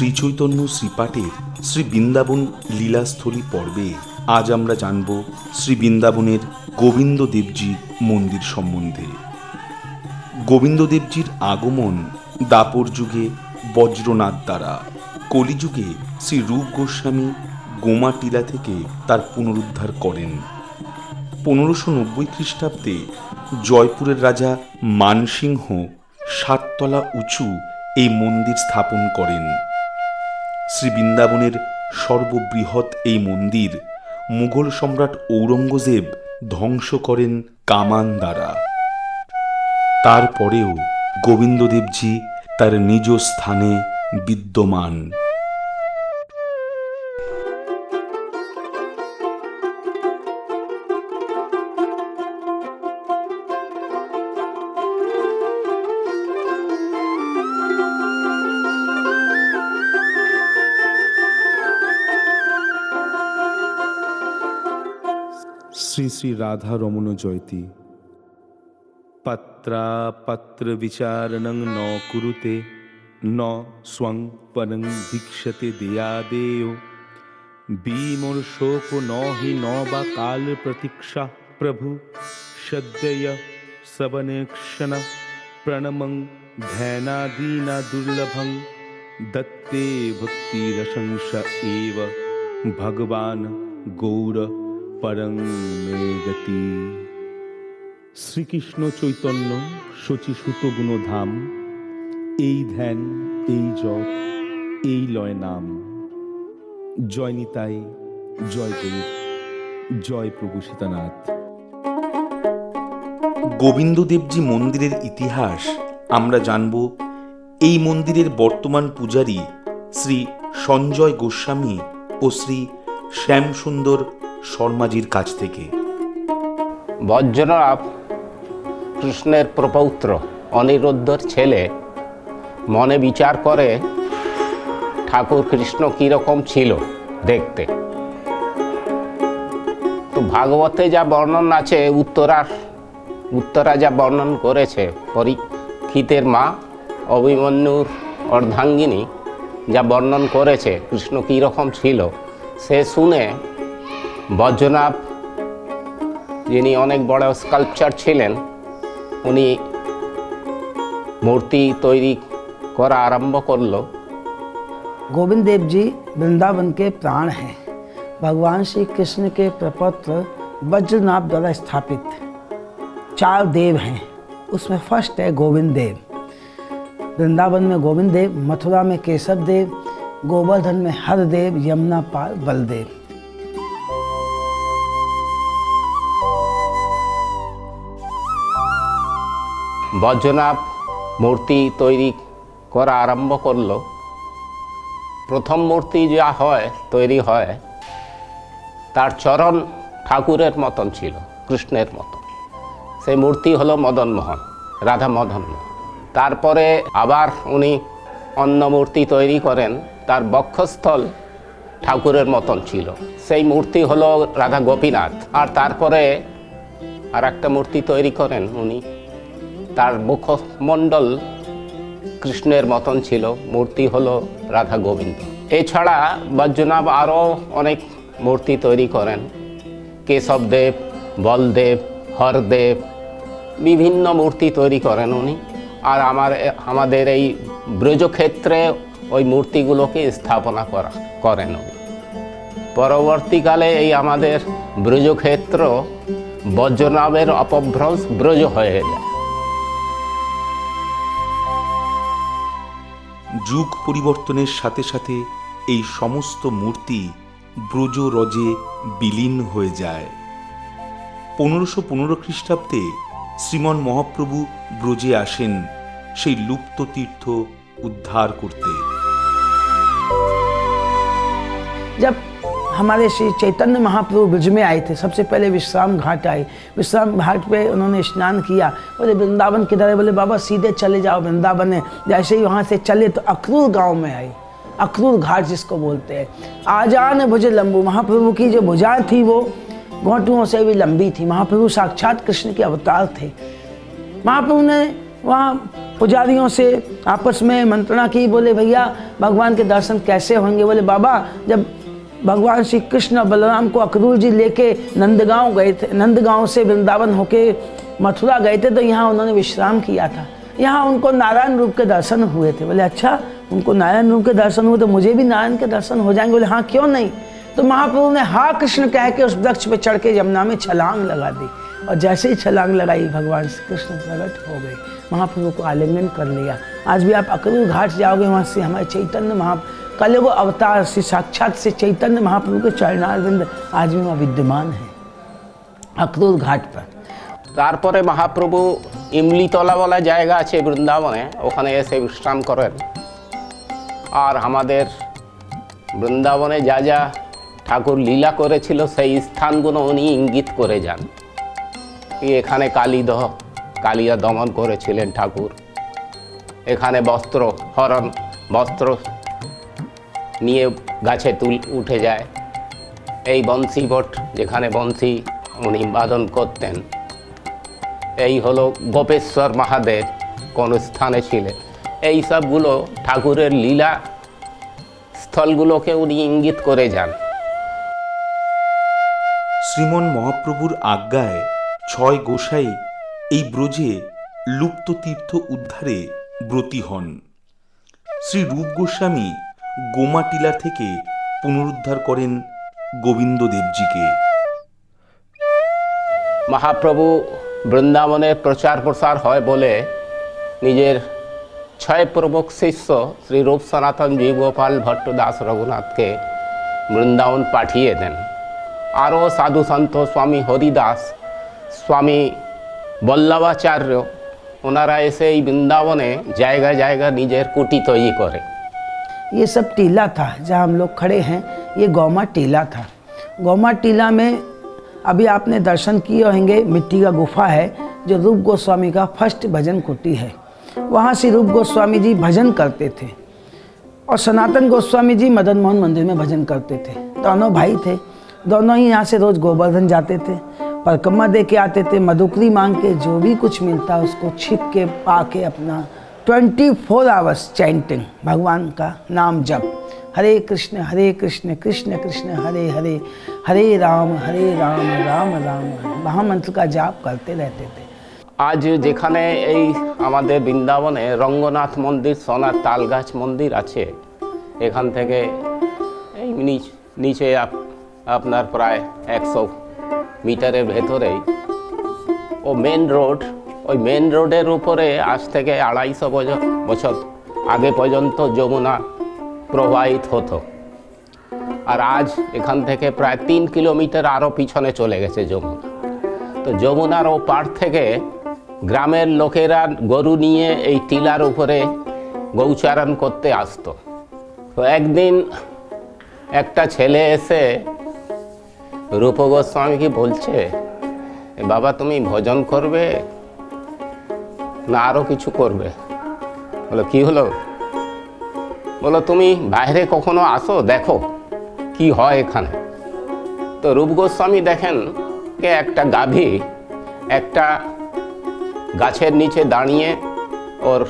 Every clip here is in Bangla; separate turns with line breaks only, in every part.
শ্রীচৈতন্য শ্রীপাঠের শ্রী বৃন্দাবন লীলাস্থলী পর্বে আজ আমরা জানব শ্রী বৃন্দাবনের গোবিন্দ দেবজি মন্দির সম্বন্ধে। গোবিন্দ দেবজির আগমন দাপর যুগে বজ্রনাথ দ্বারা, কলিযুগে শ্রী রূপ গোস্বামী গোমাটিলা থেকে তার পুনরুদ্ধার করেন। পনেরোশো নব্বই খ্রিস্টাব্দে জয়পুরের রাজা মানসিংহ সাততলা উঁচু এই মন্দির স্থাপন করেন। শ্রী বৃন্দাবনের সর্ববৃহৎ এই মন্দির, মুঘল সম্রাট ঔরঙ্গজেব ধ্বংস করেন কামান দ্বারা। তারপরেও গোবিন্দদেবজি তার নিজ স্থানে বিদ্যমান। শ্রী রাধা রমণ জয়তী। পত্রাপত্র বিচারণং ন কুরুতে, ন স্বং পরং ভিক্ষতে দেয়াদেয়। বিমোর শোক ন হি ন বা কাল প্রতীক্ষা প্রভু সদ্যয় সবনেক্ষণ প্রণমং ধ্যানাদীনা দুর্লভং, দত্তে ভক্তিরশংস এব। ভগবান গৌর পরং মে গতি শ্রীকৃষ্ণ চৈতন্য শচীসুত গুণধাম। এই ধ্যান, এই জপ, এই লয় নাম। জয় নিতাই, জয় গৌর, জয় প্রভু সীতানাথ। গোবিন্দদেবজি মন্দিরের ইতিহাস আমরা জানব এই মন্দিরের বর্তমান পূজারী শ্রী সঞ্জয় গোস্বামী ও শ্রী শ্যামসুন্দর শর্মাজির কাছ থেকে।
বজ্রনাভ কৃষ্ণের প্রপৌত্র, অনিরুদ্ধর ছেলে, মনে বিচার করে ঠাকুর কৃষ্ণ কীরকম ছিল দেখতে। তো ভাগবতে যা বর্ণন আছে উত্তরার উত্তরা যা বর্ণন করেছে, পরীক্ষিতের মা অভিমন্যুর অর্ধাঙ্গিনী যা বর্ণন করেছে, কৃষ্ণ কীরকম ছিল, সে শুনে বজ্রনাভ যিনি অনেক বড় স্কাল্পচার ছিলেন উনি মূর্তি তৈরি করা আরম্ভ করলো
गोविंद देव जी वृंदावन के प्राण हैं भगवान श्री कृष्ण के प्रपत्र वज्रनाभ द्वारा स्थापित चार देव हैं उसमें फर्स्ट है गोविंद देव वृंदावन में गोविंद देव मथुरा में केशव देव गोवर्धन में हर देव यमुना पार बलदेव
বজ্রনাভ মূর্তি তৈরি করা আরম্ভ করল। প্রথম মূর্তি যা হয়, তৈরি হয়, তার চরণ ঠাকুরের মতন ছিল, কৃষ্ণের মতন। সেই মূর্তি হলো মদনমোহন রাধা মদন। তারপরে আবার উনি অন্য মূর্তি তৈরি করেন, তার বক্ষস্থল ঠাকুরের মতন ছিল। সেই মূর্তি হলো রাধা গোপীনাথ। আর তারপরে আর একটা মূর্তি তৈরি করেন উনি তার মুখমণ্ডল কৃষ্ণের মতন ছিল। মূর্তি হলো রাধা গোবিন্দ। এছাড়া বজ্রনাভ আরও অনেক মূর্তি তৈরি করেন। কেশবদেব, বলদেব, হরদেব, বিভিন্ন মূর্তি তৈরি করেন উনি। আর আমার, আমাদের এই ব্রজক্ষেত্রে ওই মূর্তিগুলোকে স্থাপনা করা, করেন উনি। পরবর্তীকালে এই আমাদের ব্রজক্ষেত্র বজ্রনাভের অপভ্রংশ ব্রজ হয়ে যায়।
যুগ পরিবর্তনের সাথে সাথে এই সমস্ত মূর্তি ব্রজ রজে বিলীন হয়ে যায়। পনেরোশো পনেরো খ্রিস্টাব্দে শ্রীমন মহাপ্রভু ব্রজে আসেন সেই লুপ্ত তীর্থ উদ্ধার করতে।
हमारे श्री चैतन्य महाप्रभु ब्रज में आए थे। सबसे पहले विश्राम घाट आए। विश्राम घाट पे उन्होंने स्नान किया। बोले, वृंदावन किधर है? बोले, बाबा, सीधे चले जाओ, वृंदावन है। जैसे ही वहाँ से चले तो अक्रूर गाँव में आई। अक्रूर घाट जिसको बोलते हैं। आजान भुज लंबू। महाप्रभु की जो भुजाएँ थी, वो घोटुओं से भी लंबी थी। महाप्रभु साक्षात कृष्ण के अवतार थे। महाप्रभु ने वहाँ पुजारियों से आपस में मंत्रणा की। बोले, भैया, भगवान के दर्शन कैसे होंगे? बोले, बाबा, जब भगवान श्री कृष्ण बलराम को अक्रूर जी लेके नंदगांव गए थे, नंदगांव से वृंदावन होके मथुरा गए थे तो यहाँ उन्होंने विश्राम किया था। यहाँ उनको नारायण रूप के दर्शन हुए थे। बोले अच्छा उनको नारायण रूप के दर्शन हुए तो मुझे भी नारायण के दर्शन हो जाएँगे। बोले हाँ क्यों नहीं? तो महाप्रभु ने हा कृष्ण कह के उस वृक्ष पे चढ़ के यमुना में छलांग लगा दी और जैसे ही छलांग लगाई, भगवान श्री कृष्ण प्रकट हो गए। महाप्रभु को आलिंगन कर लिया। आज भी आप अकरूर घाट जाओगे, वहाँ से हमारे चैतन्य महा कल वो अवतार से साक्षात से चैतन्य महाप्रभु के चरणारविंद आज भी वहाँ विद्यमान है अकरूर घाट पर
তারপরে মহাপ্রভু ইমলিতলা বলা জায়গা আছে বৃন্দাবনে ওখানে এসে বিশ্রাম করেন আর আমাদের বৃন্দাবনে যা যা ঠাকুর লীলা করেছিল সেই স্থানগুলো উনি ইঙ্গিত করে যান কি এখানে কালীদহ কালিয়া দমন করেছিলেন ঠাকুর এখানে বস্ত্র হরণ বস্ত্র নিয়ে গাছে তুল উঠে যায়। এই বংশী ভট যেখানে বংশী উনি বাদন করতেন, এই হলো গোপেশ্বর মহাদেব কোন স্থানে ছিলেন। এই সবগুলো ঠাকুরের লীলা স্থলগুলোকে উনি ইঙ্গিত করে যান।
শ্রীমন মহাপ্রভুর আজ্ঞায় ছয় গোসাই এই ব্রজে লুপ্ত তীর্থ উদ্ধারে ব্রতী হন। শ্রী রূপ গোস্বামী গোমাটিলা থেকে পুনরুদ্ধার করেন গোবিন্দ দেবজিকে
মহাপ্রভু বৃন্দাবনে প্রচার প্রসার হয় বলে নিজের ছয় প্রমুখ শিষ্য শ্রী রূপ সনাতন জি গোপাল ভট্ট দাস রঘুনাথকে বৃন্দাবন পাঠিয়ে দেন। আরও সাধু সন্ত স্বামী হরিদাস, স্বামী বল্লভাচার্য, ওনারা এসে এই বৃন্দাবনে জায়গা জায়গা নিজের কুটি তৈরি করে।
ये सब टीला था, जहाँ हम लोग खड़े हैं, ये गौमा टीला था। गौमा टीला में अभी आपने दर्शन किए होंगे, मिट्टी का गुफा है, जो रूप गोस्वामी का फ़र्स्ट भजन कुटी है। वहाँ से रूप गोस्वामी जी भजन करते थे। और सनातन गोस्वामी जी मदन मोहन मंदिर में भजन करते थे। दोनों भाई थे। दोनों ही यहाँ से रोज गोवर्धन जाते थे। परकम्मा दे के आते थे, मधुकरी मांग के जो भी कुछ मिलता, उसको छिप के पा के अपना ट्वेंटी फोर आवर्स चैंटिंग भगवान का नाम जप हरे कृष्ण हरे कृष्ण कृष्ण कृष्ण हरे हरे हरे राम हरे राम राम राम महामंत्र का जाप करते रहते थे
আজ যেখানে এই আমাদের বৃন্দাবনে রঙ্গনাথ মন্দির সোনার তালগাছ মন্দির আছে এখান থেকে এই নিচ- নিচে আপ- আপনার প্রায় একশো মিটারের ভেতরেই ও মেন রোড ওই মেন রোডের উপরে আজ থেকে আড়াইশো বছর আগে পর্যন্ত যমুনা প্রবাহিত হতো। আর আজ এখান থেকে প্রায় তিন কিলোমিটার আরও পিছনে চলে গেছে যমুনা। তো যমুনার ও পার থেকে গ্রামের লোকেরা গরু নিয়ে এই টিলার উপরে গৌচারণ করতে আসতো। তো একদিন একটা ছেলে এসে রূপ গোস্বামীকে বলছে বাবা, তুমি ভজন করবে? না আরও কিছু করবে বলো কি হলো বলো তুমি বাইরে কখনো আসো দেখো কি হয় এখানে তো রূপ গোস্বামী দেখেন কে একটা গাভী একটা গাছের নিচে দাঁড়িয়ে ওর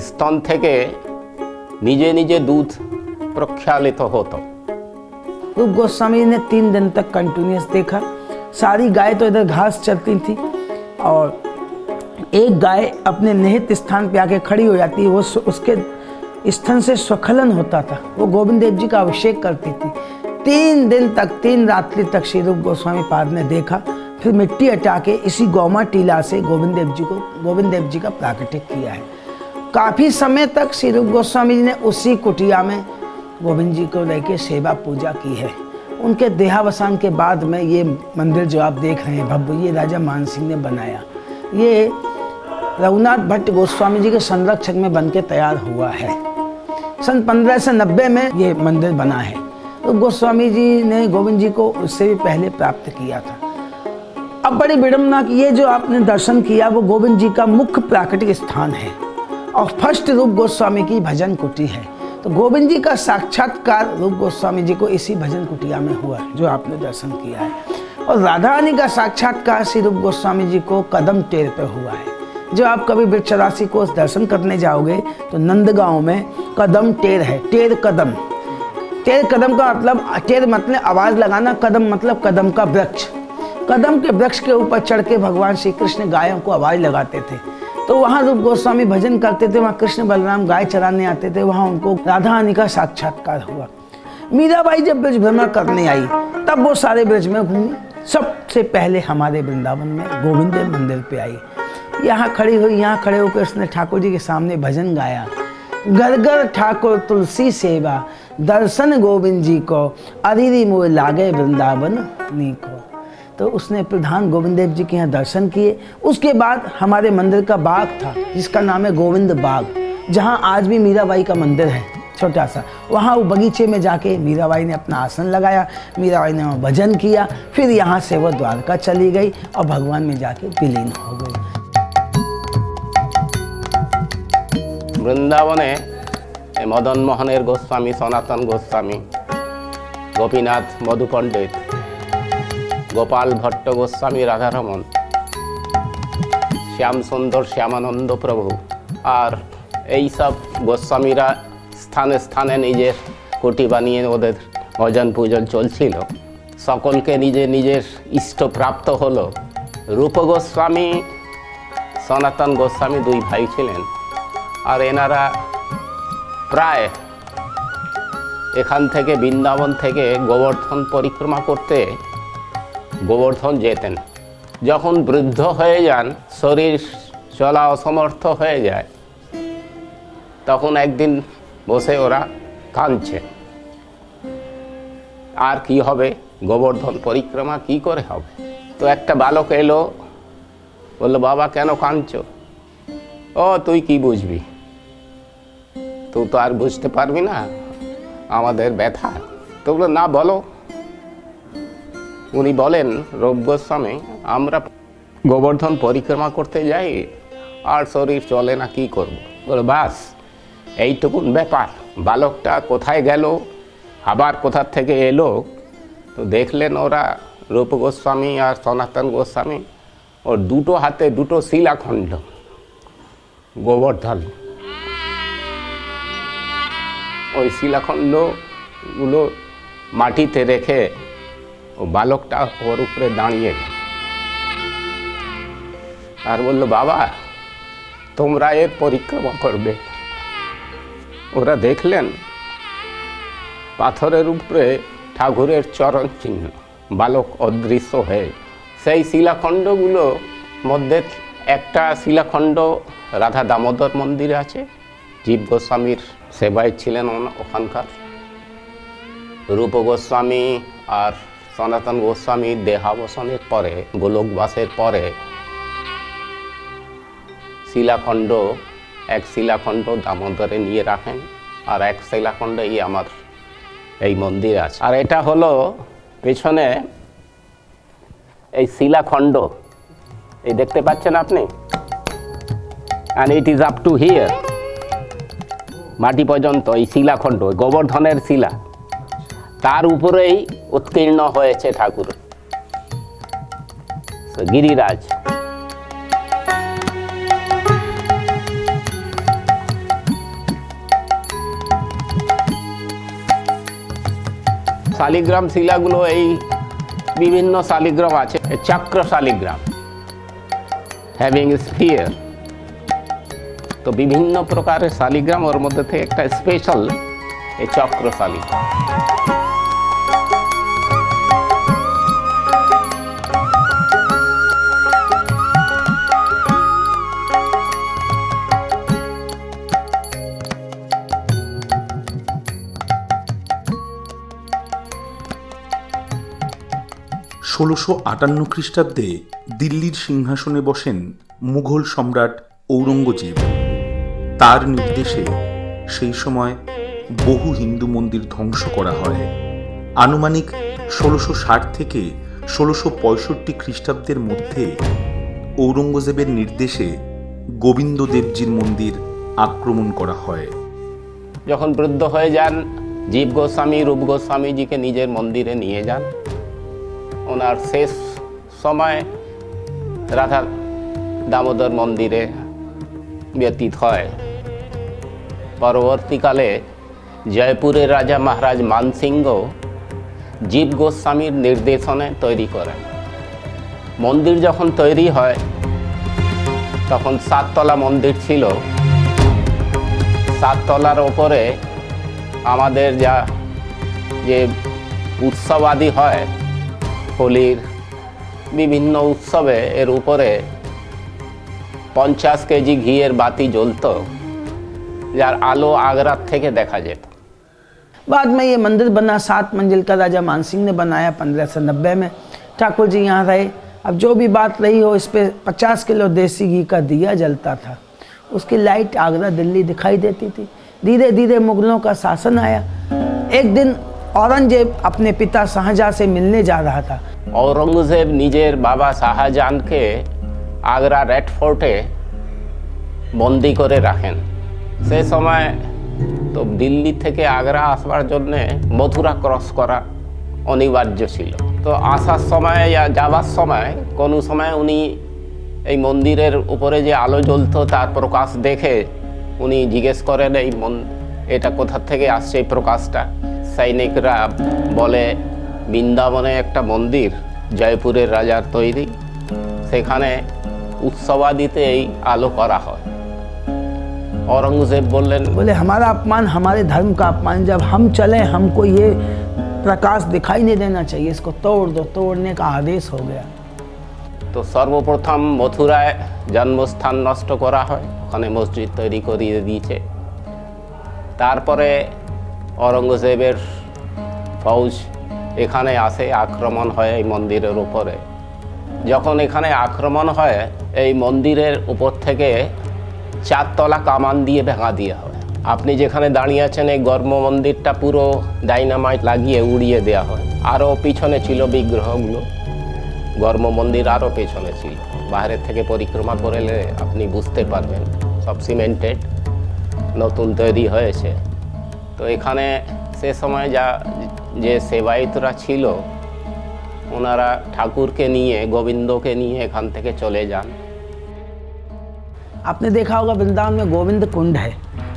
স্তন থেকে নিজে নিজে দুধ প্রক্ষালিত হতো
रूप गोस्वामी ने तीन दिन तक कंटिन्यूस देखा सारी गाय तो इधर घास चरती थी और एक गाय अपने निहित स्थान पे आके खड़ी हो जाती, वो उसके स्थान से स्वखलन होता था। वो गोविंद देव जी का अभिषेक करती थी। तीन दिन तक, तीन रात्रि तक श्री रूप गोस्वामी पाद ने देखा। फिर मिट्टी हटा के इसी गौमा टीला से गोविंद देव जी को, गोविंद देव जी का प्राकटिक किया है। काफ़ी समय तक श्री रूप गोस्वामी जी ने उसी कुटिया में गोविंद जी को लेके सेवा पूजा की है। उनके देहावसान के बाद में ये मंदिर जो आप देख रहे हैं, भव्य, ये राजा मान सिंह ने बनाया। ये रघुनाथ भट्ट गोस्वामी जी के संरक्षक में बन के तैयार हुआ है। सन 1590 में ये मंदिर बना है। तो गोस्वामी जी ने गोविंद जी को उससे भी पहले प्राप्त किया था। अब बड़ी विडम्बना की ये जो आपने दर्शन किया, वो गोविंद जी का मुख्य प्राकृतिक स्थान है और फ़र्स्ट रूप गोस्वामी की भजन कुटी है। तो गोविंद जी का साक्षात्कार रूप गोस्वामी जी को इसी भजन कुटिया में हुआ है जो आपने दर्शन किया है। और राधा रानी का साक्षात्कार श्री रूप गोस्वामी जी को कदम टेर पे हुआ है। जब आप कभी वृक्षराशि को दर्शन करने जाओगे तो नंदगांव में कदम टेर है, टेर कदम। टेर कदम का मतलब टेर मतलब आवाज़ लगाना, कदम मतलब कदम का वृक्ष। कदम के वृक्ष के ऊपर चढ़ के भगवान श्री कृष्ण गायों को आवाज़ लगाते थे। तो वहाँ रूप गोस्वामी भजन करते थे, वहाँ कृष्ण बलराम गाय चराने आते थे, वहाँ उनको राधा रानी का साक्षात्कार हुआ। मीराबाई जब ब्रज भ्रमण करने आई, तब वो सारे ब्रज में घूमी। सबसे पहले हमारे वृंदावन में गोविंद मंदिर पे आई। यहाँ खड़ी हुई, यहाँ खड़े होकर उसने ठाकुर जी के सामने भजन गाया। घर घर ठाकुर तुलसी सेवा, दर्शन गोविंद जी को, अरिरी मोह लागे वृंदावन नी को। तो उसने प्रधान गोविंद देव जी के यहाँ दर्शन किए। उसके बाद हमारे मंदिर का बाग था, जिसका नाम है गोविंद बाग, जहाँ आज भी मीराबाई का मंदिर है छोटा सा वहाँ वो बगीचे में जाके मीराबाई ने अपना आसन लगाया, मीराबाई ने वहाँ भजन किया, फिर यहाँ से वो द्वारका चली गई और भगवान में जाके विलीन हो गई।
বৃন্দাবনে মদন মোহনের গোস্বামী, সনাতন গোস্বামী, গোপীনাথ মধু পণ্ডিত, গোপাল ভট্ট গোস্বামী রাধারমন, শ্যাম সুন্দর শ্যামানন্দ প্রভু আর এই সব গোস্বামীরা স্থানে স্থানে নিজের কুটি বানিয়ে ওদের ভজন পূজন চলছিল। সকলকে নিজে নিজের ইষ্ট প্রাপ্ত হলো। রূপ গোস্বামী, সনাতন গোস্বামী দুই ভাই ছিলেন। আর এনারা প্রায় এখান থেকে বৃন্দাবন থেকে গোবর্ধন পরিক্রমা করতে গোবর্ধন যেতেন। যখন বৃদ্ধ হয়ে যান, শরীর চলা অসমর্থ হয়ে যায়, তখন একদিন বসে ওরা কাঁদছে। আর কি হবে? গোবর্ধন পরিক্রমা কি করে হবে? তো একটা বালক এলো, বলল, বাবা, কেন কাঁদছ? ও, তুই কি বুঝবি? তুই তো আর বুঝতে পারবি না আমাদের ব্যথা। তো বলল না বলো। উনি বলেন রূপ গোস্বামী আমরা গোবর্ধন পরিক্রমা করতে যাই, আর শরীর চলে না, কি করব? বলে, বাস, এইটুকুন ব্যাপার। বালকটা কোথায় গেল? আবার কোথার থেকে এলো? তো দেখলেন ওরা রূপ গোস্বামী আর সনাতন গোস্বামী, ওর দুটো হাতে দুটো শিলাখণ্ড। গোবর্ধন ওই শিলাখণ্ডগুলো মাটিতে রেখে ও বালকটা ওর উপরে দাঁড়িয়ে গেল। আর বলল, বাবা, তোমরা এর পরিক্রমা করবে। ওরা দেখলেন পাথরের উপরে ঠাকুরের চরণ চিহ্ন, বালক অদৃশ্য হয়ে। সেই শিলাখণ্ডগুলো মধ্যে একটা শিলাখণ্ড, রাধা দামোদর মন্দিরে আছে, জীব গোস্বামীর সেবায় ছিলেন ওখানকার। রূপ গোস্বামী আর সনাতন গোস্বামী দেহাবসানের পরে, গোলকবাসের পরে শিলাখণ্ড, এক শিলাখণ্ড দামোদরে নিয়ে রাখেন আর এক শিলাখণ্ড এই আমার এই মন্দির আছে। আর এটা হলো পেছনে এই শিলাখণ্ড। এই দেখতে পাচ্ছেন আপনি? And it is up to here মাটি পর্যন্ত এই শিলাখণ্ড গোবর্ধনের শিলা, তার উপরেই উৎকীর্ণ হয়েছে ঠাকুর। গিরিরাজ, শালিগ্রাম শিলাগুলো, এই বিভিন্ন শালিগ্রাম আছে চক্র শালিগ্রাম হ্যাভিং স্পিয়ার তো বিভিন্ন প্রকারের শালিগ্রাম ওর মধ্যে থেকে একটা স্পেশাল এই চক্র শালিগ্রাম
ষোলোশো আটান্ন খ্রিস্টাব্দে দিল্লির সিংহাসনে বসেন মুঘল সম্রাট ঔরঙ্গজেব। তার নির্দেশে সেই সময় বহু হিন্দু মন্দির ধ্বংস করা হয়। আনুমানিক ষোলোশো ষাট থেকে ষোলোশো পঁয়ষট্টি খ্রিস্টাব্দের মধ্যে ঔরঙ্গজেবের নির্দেশে গোবিন্দ দেবজির মন্দির আক্রমণ করা হয়।
যখন বৃদ্ধ হয়ে যান, জীব গোস্বামী, রূপ গোস্বামীজিকে নিজের মন্দিরে নিয়ে যান। ওনার শেষ সময় রাধা দামোদর মন্দিরে ব্যতীত হয়। পরবর্তীকালে জয়পুরের রাজা মহারাজ মানসিংহ জীব গোস্বামীর নির্দেশনে তৈরি করেন। মন্দির যখন তৈরি হয়, তখন সাততলা মন্দির ছিল। সাততলার ওপরে আমাদের যা, যে উৎসব আদি হয়, হোলির বিভিন্ন উৎসবে এর উপরে পঞ্চাশ কেজি ঘিয়ের বাতি জ্বলতো। যার আলো আগ্রার থেকে দেখা যেত
बाद में ये मंदिर बना सात मंजिल का राजा मानसिंह ने बनाया पंद्रह सौ नब्बे में ठाकुर जी यहाँ रहे अब जो भी बात रही हो इस पे पचास किलो देसी घी का दिया जलता था उसकी लाइट आगरा दिल्ली दिखाई देती थी धीरे धीरे मुगलों का शासन आया एक दिन औरंगजेब अपने पिता शाहजहाँ से मिलने जा रहा था
ঔরঙ্গজেব নিজের বাবা শাহজাহানকে আগ্রা রেড ফোর্টে বন্দি করে রাখেন সে সময় তো দিল্লি থেকে আগ্রা আসবার জন্যে মথুরা ক্রস করা অনিবার্য ছিল। তো আসার সময় যাবার সময় কোনো সময় উনি এই মন্দিরের উপরে যে আলো জ্বলতো তার প্রকাশ দেখে উনি জিজ্ঞেস করেন, এই মন, এটা কোথা থেকে আসছে এই প্রকাশটা? সৈনিকরা বলে, বৃন্দাবনে একটা মন্দির, জয়পুরের রাজার তৈরি। সেখানে উৎসবাদিতে এই আলো করা হয়। औरंगजेब বললেন
बोले हमारा अपमान हमारे धर्म का अपमान जब हम चले हमको ये प्रकाश दिखाई नहीं देना चाहिए इसको तोड़ दो तोड़ने का आदेश हो गया
তো সর্বপ্রথম মথুরায় জন্মস্থান নষ্ট করা হয় ওখানে মসজিদ তৈরি করিয়ে দিয়েছে তারপরে অরঙ্গজেবের ফৌজ এখানে আসে আক্রমণ হয় এই মন্দিরের উপরে যখন এখানে আক্রমণ হয় এই মন্দিরের উপর থেকে চারতলা কামান দিয়ে ভেঙা দিয়ে হয়। আপনি যেখানে দাঁড়িয়ে আছেন, এই গর্ম মন্দিরটা পুরো ডাইনামাইট লাগিয়ে উড়িয়ে দেওয়া হয়। আরও পিছনে ছিল বিগ্রহগুলো। গর্ম মন্দির আরও পেছনে ছিল। বাইরের থেকে পরিক্রমা করলে আপনি বুঝতে পারবেন, সব সিমেন্টেড, নতুন তৈরি হয়েছে। তো এখানে সে সময় যা, যে সেবায়িতরা ছিল, ওনারা ঠাকুরকে নিয়ে, গোবিন্দকে নিয়ে এখান থেকে চলে যান।
आपने देखा होगा वृंदावन में गोविंद कुंड है।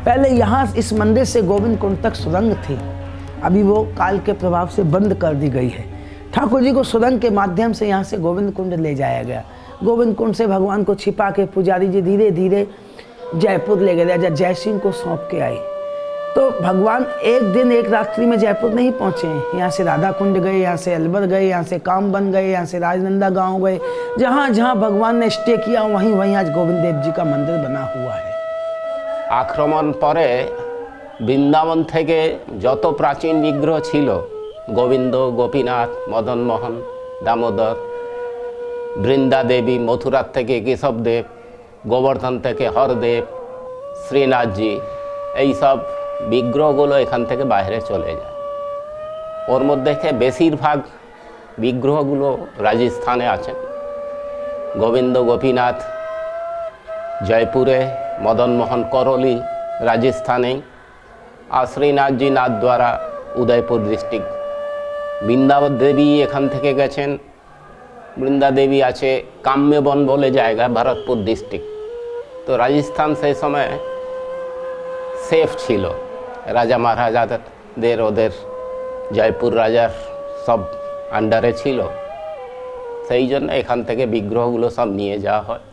पहले यहाँ इस मंदिर से गोविंद कुंड तक सुरंग थी। अभी वो काल के प्रभाव से बंद कर दी गई है। ठाकुर जी को सुरंग के माध्यम से यहाँ से गोविंद कुंड ले जाया गया। गोविंद कुंड से भगवान को छिपा के पुजारी जी धीरे धीरे जयपुर ले गए जय सिंह को सौंप के आए। तो भगवान एक दिन एक रात्रि में जयपुर नहीं पहुँचे हैं यहाँ से राधा कुंड गए यहाँ से अलवर गए यहाँ से काम बन गए यहाँ से राजनंदा गांव गए जहाँ जहाँ भगवान ने स्टे किया वहीं वहीं आज गोविंद देव जी का मंदिर बना हुआ है
আক্রমণ পরে বৃন্দাবন থেকে যত প্রাচীন বিগ্রহ ছিল গোবিন্দ গোপীনাথ মদনমোহন দামোদর বৃন্দা দেবী মথুরার থেকে কেশবদেব গোবর্ধন থেকে হরদেব শ্রীনাথজি এইসব বিগ্রহগুলো এখান থেকে বাইরে চলে যায়। ওর মধ্যে থেকে বেশিরভাগ বিগ্রহগুলো রাজস্থানে আছেন গোবিন্দ, গোপীনাথ, জয়পুরে, মদনমোহন, করলি রাজস্থানে, আর শ্রীনাথজি নাথ দ্বারা উদয়পুর ডিস্ট্রিক্ট। বৃন্দাবন দেবী এখান থেকে গেছেন। বৃন্দা দেবী আছে কাম্যবন বলে জায়গা, ভারতপুর ডিস্ট্রিক্ট। তো রাজস্থান সেই সময় সেফ ছিল। রাজা মহারাজাদের ওদের জয়পুর রাজার সব আন্ডারে ছিল সেই জন্য এখান থেকে বিগ্রহগুলো সব নিয়ে যাওয়া হয়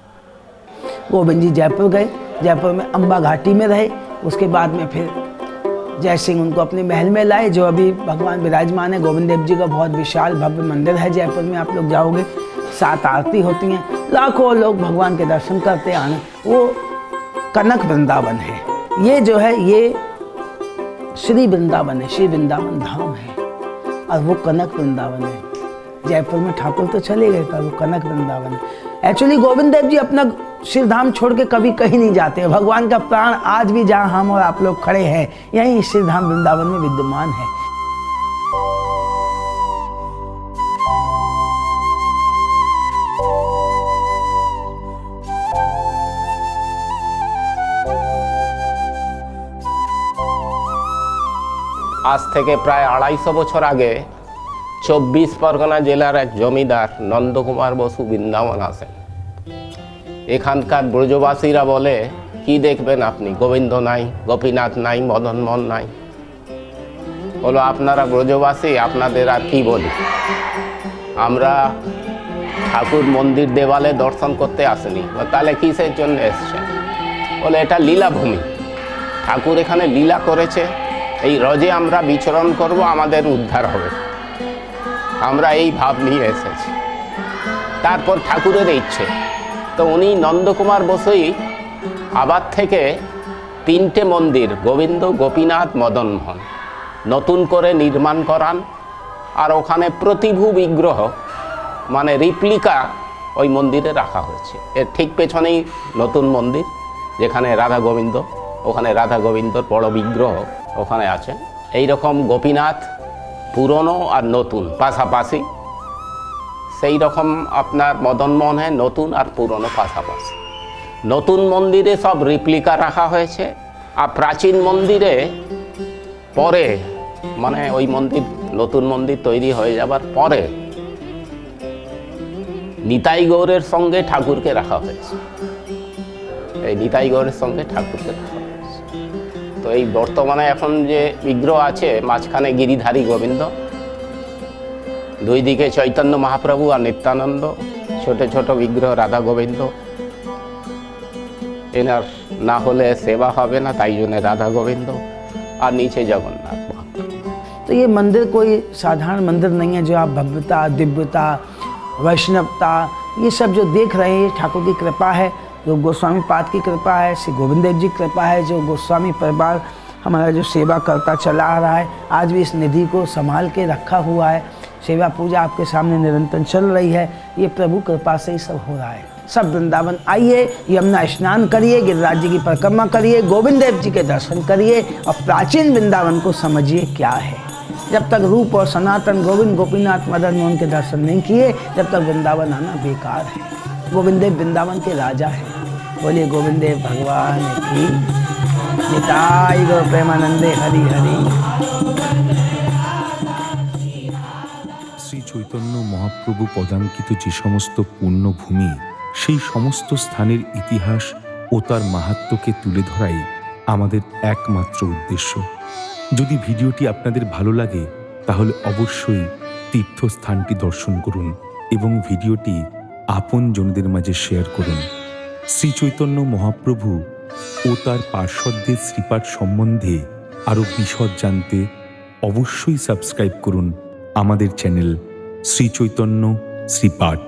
गोविंद जी जयपुर गए जयपुर में अम्बा घाटी में रहे उसके बाद में फिर जय सिंह उनको अपने महल में लाए जो अभी भगवान विराजमान है गोविंद देव जी का बहुत विशाल भव्य मंदिर है जयपुर में आप लोग जाओगे सात आरती होती हैं लाखों लोग भगवान के दर्शन करते आने वो कनक वृंदावन है ये जो है ये श्री वृंदावन है, श्री वृंदावन धाम है, और वो कनक वृंदावन है। जयपुर में ठाकुर तो चले गए, पर वो कनक वृंदावन है। एक्चुअली गोविंद देव जी अपना श्री धाम छोड़ के कभी कहीं नहीं जाते भगवान का प्राण आज भी जहाँ हम और आप लोग खड़े हैं, यहीं श्री धाम वृंदावन में विद्यमान है।
আজ থেকে প্রায় আড়াইশো বছর আগে চব্বিশ পরগনা জেলার এক জমিদার নন্দকুমার বসু বৃন্দাবন আসেন। এখানকার ব্রজবাসীরা বলে, কি দেখবেন আপনি? গোবিন্দ নাই, গোপীনাথ নাই, মদন মোহন নাই। বলো, আপনারা ব্রজবাসী, আপনাদের আর কি বলি? আমরা ঠাকুর মন্দির দেওয়ালে দর্শন করতে আসেনি। তাহলে কিসের জন্য এসছে বলে, এটা লীলাভূমি। ঠাকুর এখানে লীলা করেছে এই রজে আমরা বিচরণ করব, আমাদের উদ্ধার হবে। আমরা এই ভাব নিয়ে এসেছি। তারপর ঠাকুরের ইচ্ছে। তো উনি নন্দকুমার বসুই আবার থেকে তিনটে মন্দির, গোবিন্দ, গোপীনাথ, মদনমোহন, নতুন করে নির্মাণ করান। আর ওখানে প্রতিভু বিগ্রহ মানে রিপ্লিকা ওই মন্দিরে রাখা হয়েছে। এর ঠিক পেছনেই নতুন মন্দির, যেখানে রাধা গোবিন্দ, ওখানে রাধা গোবিন্দর বড় বিগ্রহ ওখানে আছেন। এই রকম গোপীনাথ পুরনো আর নতুন, পাশাপাশি সেই রকম আপনার মদনমোহনে নতুন আর পুরনো পাশাপাশি। নতুন মন্দিরে সব রিপ্লিকা রাখা হয়েছে আর প্রাচীন মন্দিরে পরে মানে ওই মন্দির, নতুন মন্দির তৈরি হয়ে যাবার পরে নিতাই গৌরের সঙ্গে ঠাকুরকে রাখা হয়েছে। এই নিতাই গৌরের সঙ্গে ঠাকুরকে রাখা তো এই বর্তমানে এখন যে বিগ্রহ আছে মাঝখানে গিরিধারী গোবিন্দ দুই দিকে চৈতন্য মহাপ্রভু আর নিত্যানন্দ ছোট ছোট বিগ্রহ রাধা গোবিন্দ এনার না হলে সেবা হবে না তাই জন্য রাধা গোবিন্দ আর নিচে জগন্নাথ মহাপ্রভু
तो ये मंदिर कोई साधारण मंदिर नहीं है जो आप भव्यता दिव्यता वैष्णवता ये सब जो देख रहे हैं ये ठाकुर की कृपा है जो गोस्वामी पाद की कृपा है, श्री गोविंद देव जी की कृपा है, जो गोस्वामी परिवार हमारा जो सेवा करता चला आ रहा है, आज भी इस निधि को संभाल के रखा हुआ है। सेवा पूजा आपके सामने निरंतर चल रही है, ये प्रभु कृपा से ही सब हो रहा है। सब वृंदावन आइए, यमुना स्नान करिए, गिरिराज जी की परिक्रमा करिए गोविंद देव जी के दर्शन करिए, और प्राचीन वृंदावन को समझिए क्या है। जब तक रूप और सनातन गोविंद गोपीनाथ मदन मोहन के दर्शन नहीं किए, जब तक वृंदावन आना बेकार है। गोविंद देव वृंदावन के राजा है। बोलिए गोविंद देव भगवान की निताई गो प्रेमानंदे हरि हरि
শ্রী চৈতন্য মহাপ্রভু পদাঙ্কিত যে সমস্ত পুণ্যভূমি সেই সমস্ত স্থানের ইতিহাস ও তার মাহাত্ম্যকে তুলে ধরাই আমাদের একমাত্র উদ্দেশ্য যদি ভিডিওটি আপনাদের ভালো লাগে তাহলে অবশ্যই তীর্থস্থানটি দর্শন করুন এবং ভিডিওটি আপন জনদের মাঝে শেয়ার করুন শ্রী চৈতন্য মহাপ্রভু ও তার পার্শ্বদের শ্রীপাঠ সম্বন্ধে আরও বিশদ জানতে অবশ্যই সাবস্ক্রাইব করুন আমাদের চ্যানেল শ্রীচৈতন্য শ্রীপাঠ।